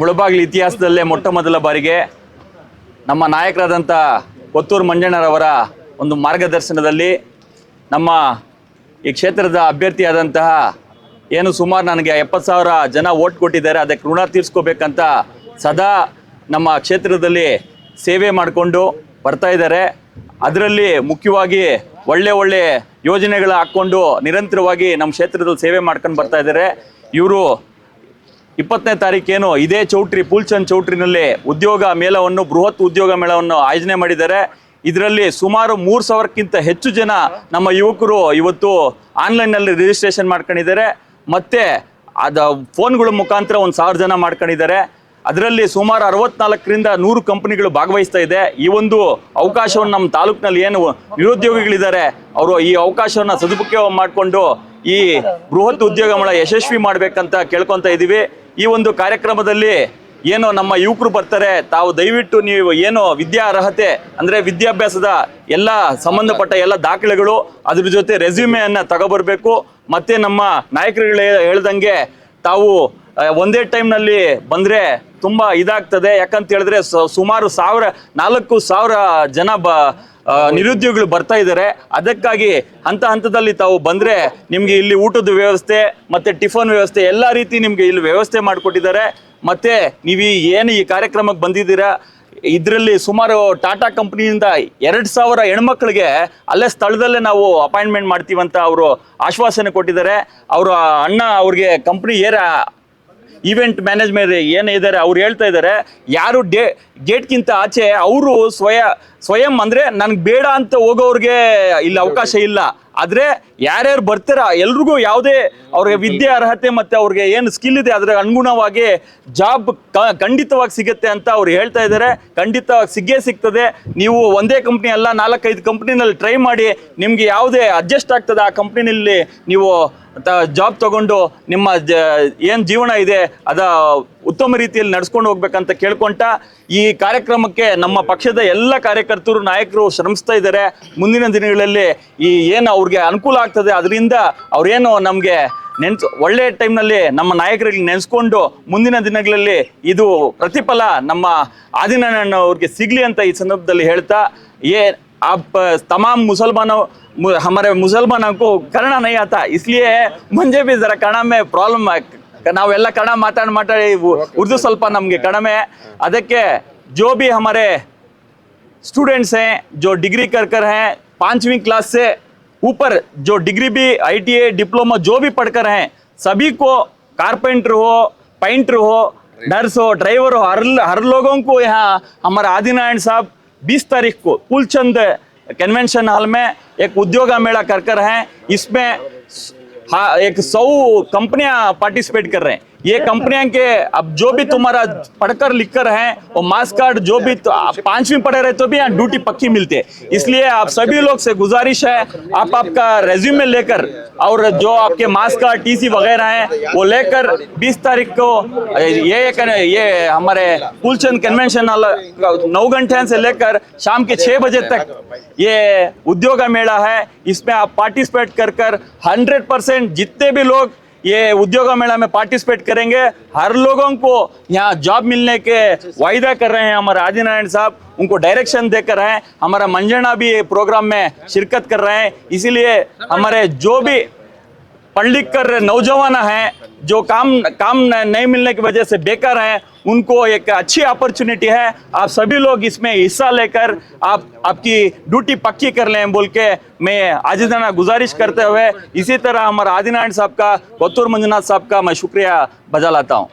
ಮುಳಬಾಗಿಲು ಇತಿಹಾಸದಲ್ಲೇ ಮೊಟ್ಟ ಮೊದಲ ಬಾರಿಗೆ ನಮ್ಮ ನಾಯಕರಾದಂಥ ಕೊತ್ತೂರು ಮಂಜಣ್ಣರವರ ಒಂದು ಮಾರ್ಗದರ್ಶನದಲ್ಲಿ ನಮ್ಮ ಈ ಕ್ಷೇತ್ರದ ಅಭ್ಯರ್ಥಿಯಾದಂತಹ ಏನು ಸುಮಾರು ನನಗೆ ಎಪ್ಪತ್ತು ಸಾವಿರ ಜನ ಓಟ್ ಕೊಟ್ಟಿದ್ದಾರೆ, ಅದಕ್ಕೆ ಋಣ ತೀರಿಸ್ಕೋಬೇಕಂತ ಸದಾ ನಮ್ಮ ಕ್ಷೇತ್ರದಲ್ಲಿ ಸೇವೆ ಮಾಡಿಕೊಂಡು ಬರ್ತಾ ಇದ್ದಾರೆ. ಅದರಲ್ಲಿ ಮುಖ್ಯವಾಗಿ ಒಳ್ಳೆ ಒಳ್ಳೆ ಯೋಜನೆಗಳ ಹಾಕ್ಕೊಂಡು ನಿರಂತರವಾಗಿ ನಮ್ಮ ಕ್ಷೇತ್ರದಲ್ಲಿ ಸೇವೆ ಮಾಡ್ಕೊಂಡು ಬರ್ತಾ ಇದ್ದಾರೆ. ಇವರು ಇಪ್ಪತ್ತನೇ ತಾರೀಕೇನು ಇದೇ ಚೌಟ್ರಿ ಪೂಲ್ಚಂದ್ ಚೌಟ್ರಿನಲ್ಲಿ ಉದ್ಯೋಗ ಮೇಳವನ್ನು, ಬೃಹತ್ ಉದ್ಯೋಗ ಮೇಳವನ್ನು ಆಯೋಜನೆ ಮಾಡಿದ್ದಾರೆ. ಇದರಲ್ಲಿ ಸುಮಾರು ಮೂರು ಸಾವಿರಕ್ಕಿಂತ ಹೆಚ್ಚು ಜನ ನಮ್ಮ ಯುವಕರು ಇವತ್ತು ಆನ್ಲೈನ್ನಲ್ಲಿ ರಿಜಿಸ್ಟ್ರೇಷನ್ ಮಾಡ್ಕೊಂಡಿದ್ದಾರೆ. ಮತ್ತೆ ಅದ ಫೋನ್ಗಳ ಮುಖಾಂತರ ಒಂದು ಸಾವಿರ ಜನ ಮಾಡ್ಕೊಂಡಿದ್ದಾರೆ. ಅದರಲ್ಲಿ ಸುಮಾರು ಅರವತ್ನಾಲ್ಕರಿಂದ ನೂರು ಕಂಪನಿಗಳು ಭಾಗವಹಿಸ್ತಾ ಇದೆ. ಈ ಒಂದು ಅವಕಾಶವನ್ನು ನಮ್ಮ ತಾಲೂಕಿನಲ್ಲಿ ಏನು ನಿರುದ್ಯೋಗಿಗಳಿದ್ದಾರೆ, ಅವರು ಈ ಅವಕಾಶವನ್ನು ಸದುಪಯೋಗ ಮಾಡಿಕೊಂಡು ಈ ಬೃಹತ್ ಉದ್ಯೋಗ ಮೇಳ ಯಶಸ್ವಿ ಮಾಡಬೇಕಂತ ಕೇಳ್ಕೊತಾ ಇದ್ದೀವಿ ಈ ಒಂದು ಕಾರ್ಯಕ್ರಮದಲ್ಲಿ ಏನು ನಮ್ಮ ಯುವಕರು ಬರ್ತಾರೆ, ತಾವು ದಯವಿಟ್ಟು ನೀವು ಏನು ವಿದ್ಯಾ ಅರ್ಹತೆ ಅಂದರೆ ವಿದ್ಯಾಭ್ಯಾಸದ ಎಲ್ಲ ಸಂಬಂಧಪಟ್ಟ ಎಲ್ಲ ದಾಖಲೆಗಳು ಅದ್ರ ಜೊತೆ ರೆಸ್ಯೂಮೆಯನ್ನು ತಗೊಬರ್ಬೇಕು. ಮತ್ತು ನಮ್ಮ ನಾಯಕರುಗಳು ಹೇಳ್ದಂಗೆ ತಾವು ಒಂದೇ ಟೈಮ್ನಲ್ಲಿ ಬಂದರೆ ತುಂಬ ಇದಾಗ್ತದೆ. ಯಾಕಂತ ಹೇಳಿದ್ರೆ ಸುಮಾರು ಸಾವಿರ, ನಾಲ್ಕು ಸಾವಿರ ಜನ ಬ ನಿರುದ್ಯೋಗಿಗಳು ಬರ್ತಾ ಇದ್ದಾರೆ. ಅದಕ್ಕಾಗಿ ಹಂತ ಹಂತದಲ್ಲಿ ತಾವು ಬಂದರೆ ನಿಮಗೆ ಇಲ್ಲಿ ಊಟದ ವ್ಯವಸ್ಥೆ ಮತ್ತು ಟಿಫನ್ ವ್ಯವಸ್ಥೆ ಎಲ್ಲ ರೀತಿ ನಿಮಗೆ ಇಲ್ಲಿ ವ್ಯವಸ್ಥೆ ಮಾಡಿಕೊಟ್ಟಿದ್ದಾರೆ. ಮತ್ತು ನೀವು ಏನು ಈ ಕಾರ್ಯಕ್ರಮಕ್ಕೆ ಬಂದಿದ್ದೀರಾ? ಇದರಲ್ಲಿ ಸುಮಾರು ಟಾಟಾ ಕಂಪ್ನಿಯಿಂದ ಎರಡು ಸಾವಿರ ಹೆಣ್ಮಕ್ಳಿಗೆ ಅಲ್ಲೇ ಸ್ಥಳದಲ್ಲೇ ನಾವು ಅಪಾಯಿಂಟ್ಮೆಂಟ್ ಮಾಡ್ತೀವಂತ ಅವರು ಆಶ್ವಾಸನೆ ಕೊಟ್ಟಿದ್ದಾರೆ. ಅವರು ಅಣ್ಣ ಅವ್ರಿಗೆ ಕಂಪ್ನಿ ಏರ ಈವೆಂಟ್ ಮ್ಯಾನೇಜ್ಮೆಂಟ್ ಏನಿದ್ದಾರೆ ಅವ್ರು ಹೇಳ್ತಾ ಇದ್ದಾರೆ. ಯಾರು ಡೇ ಗೇಟ್ಗಿಂತ ಆಚೆ ಅವರು ಸ್ವಯ, ಸ್ವಯಂ ಅಂದರೆ ನನಗೆ ಬೇಡ ಅಂತ ಹೋಗೋರಿಗೆ ಇಲ್ಲಿ ಅವಕಾಶ ಇಲ್ಲ. ಆದರೆ ಯಾರ್ಯಾರು ಬರ್ತಾರ ಎಲ್ರಿಗೂ ಯಾವುದೇ ಅವ್ರಿಗೆ ವಿದ್ಯೆ ಅರ್ಹತೆ ಮತ್ತು ಅವ್ರಿಗೆ ಏನು ಸ್ಕಿಲ್ ಇದೆ ಅದರ ಅನುಗುಣವಾಗಿ ಜಾಬ್ ಖಂಡಿತವಾಗಿ ಸಿಗುತ್ತೆ ಅಂತ ಅವ್ರು ಹೇಳ್ತಾ ಇದ್ದಾರೆ ಖಂಡಿತವಾಗಿ ಸಿಕ್ಕೇ ಸಿಗ್ತದೆ. ನೀವು ಒಂದೇ ಕಂಪ್ನಿ ಅಲ್ಲ, ನಾಲ್ಕೈದು ಕಂಪ್ನಿನಲ್ಲಿ ಟ್ರೈ ಮಾಡಿ ನಿಮಗೆ ಯಾವುದೇ ಅಡ್ಜಸ್ಟ್ ಆಗ್ತದೆ ಆ ಕಂಪ್ನಿನಲ್ಲಿ ನೀವು ಜಾಬ್ ತಗೊಂಡು ನಿಮ್ಮ ಏನು ಜೀವನ ಇದೆ ಅದ ಉತ್ತಮ ರೀತಿಯಲ್ಲಿ ನಡೆಸ್ಕೊಂಡು ಹೋಗ್ಬೇಕಂತ ಕೇಳ್ಕೊಂತ ಈ ಕಾರ್ಯಕ್ರಮಕ್ಕೆ ನಮ್ಮ ಪಕ್ಷದ ಎಲ್ಲ ಕಾರ್ಯಕರ್ತರು, ನಾಯಕರು ಶ್ರಮಿಸ್ತಾ ಇದ್ದಾರೆ. ಮುಂದಿನ ದಿನಗಳಲ್ಲಿ ಈ ಏನು ಅವ್ರಿಗೆ ಅನುಕೂಲ ಆಗ್ತದೆ, ಅದರಿಂದ ಅವರೇನು ನಮಗೆ ನೆನ್ಸ್ ಒಳ್ಳೆಯ ಟೈಮ್ನಲ್ಲಿ ನಮ್ಮ ನಾಯಕರಿಗೆ ನೆನೆಸ್ಕೊಂಡು ಮುಂದಿನ ದಿನಗಳಲ್ಲಿ ಇದು ಪ್ರತಿಫಲ ನಮ್ಮ ಆದಿನಾರಾಯಣ ಅವ್ರಿಗೆ ಸಿಗಲಿ ಅಂತ ಈ ಸಂದರ್ಭದಲ್ಲಿ ಹೇಳ್ತಾ, ಏ, ಆ ತಮಾಮ್ ಮುಸಲ್ಮಾನ हमारे ಮುಸಲ್ಮಾನಕ್ಕೂ ಕರ್ಣ करना नहीं आता इसलिए मुझे भी ज़रा करना में प्रॉब्लम ನಾವೆಲ್ಲ ಕನ್ನಡ ಮಾತಾಡಿ ಮಾತಾಡಿ ಉ- ಉರ್ದು ಸ್ವಲ್ಪ ನಮಗೆ ಕಡಿಮೆ ಅದಕ್ಕೆ जो भी हमारे स्टूडेंट्स हैं जो डिग्री कर कर हैं पाँचवीं क्लास से ऊपर जो डिग्री भी आईटीआई डिप्लोमा जो भी पढ़कर हैं सभी को कारपेंटर हो पेंटर हो नर्स हो ड्राइवर हो हर हर लोगों को यहाँ हमारे आदिनारायण साहब 20 तारीख को कुलचंद कन्वेंशन हॉल में एक उद्योग मेला कर कर हैं इसमें हाँ एक सौ कंपनियां पार्टिसिपेट कर रहे हैं। ये कंपनियाँ के अब जो भी तुम्हारा पढ़कर लिखकर है हैं वो मास कार्ड जो भी तो पांचवी पढ़े रहे तो भी यहाँ ड्यूटी पक्की मिलती है। इसलिए आप सभी लोग से गुजारिश है, आप आपका रेज्यूमे लेकर और जो आपके मास कार्ड टीसी वगैरह है, वो लेकर 20 तारीख को, ये ये हमारे कुलचंद कन्वेंशन नौ घंटे से लेकर शाम के छः बजे तक ये उद्योग मेला है। इसमें आप पार्टिसिपेट कर कर हंड्रेड परसेंट जितने भी लोग ये उद्योग मेला में पार्टिसिपेट करेंगे। हर लोगों को यहाँ जॉब मिलने के वायदा कर रहे हैं हमारे आदिनारायण साहब। उनको डायरेक्शन दे कर रहे हैं हमारा मंजना भी प्रोग्राम में शिरकत कर रहे हैं। इसीलिए हमारे जो भी पढ़ लिख कर नौजवान हैं, जो काम काम नहीं मिलने की वजह से बेकार हैं, उनको एक अच्छी अपॉर्चुनिटी है। आप सभी लोग इसमें हिस्सा लेकर आप, आपकी ड्यूटी पक्की कर लें बोल के मैं आजिदाना गुजारिश करते हुए इसी तरह हमारा आदिनारायण साहब का कोतूर मंजुनाथ साहब का मैं शुक्रिया बजा लाता हूँ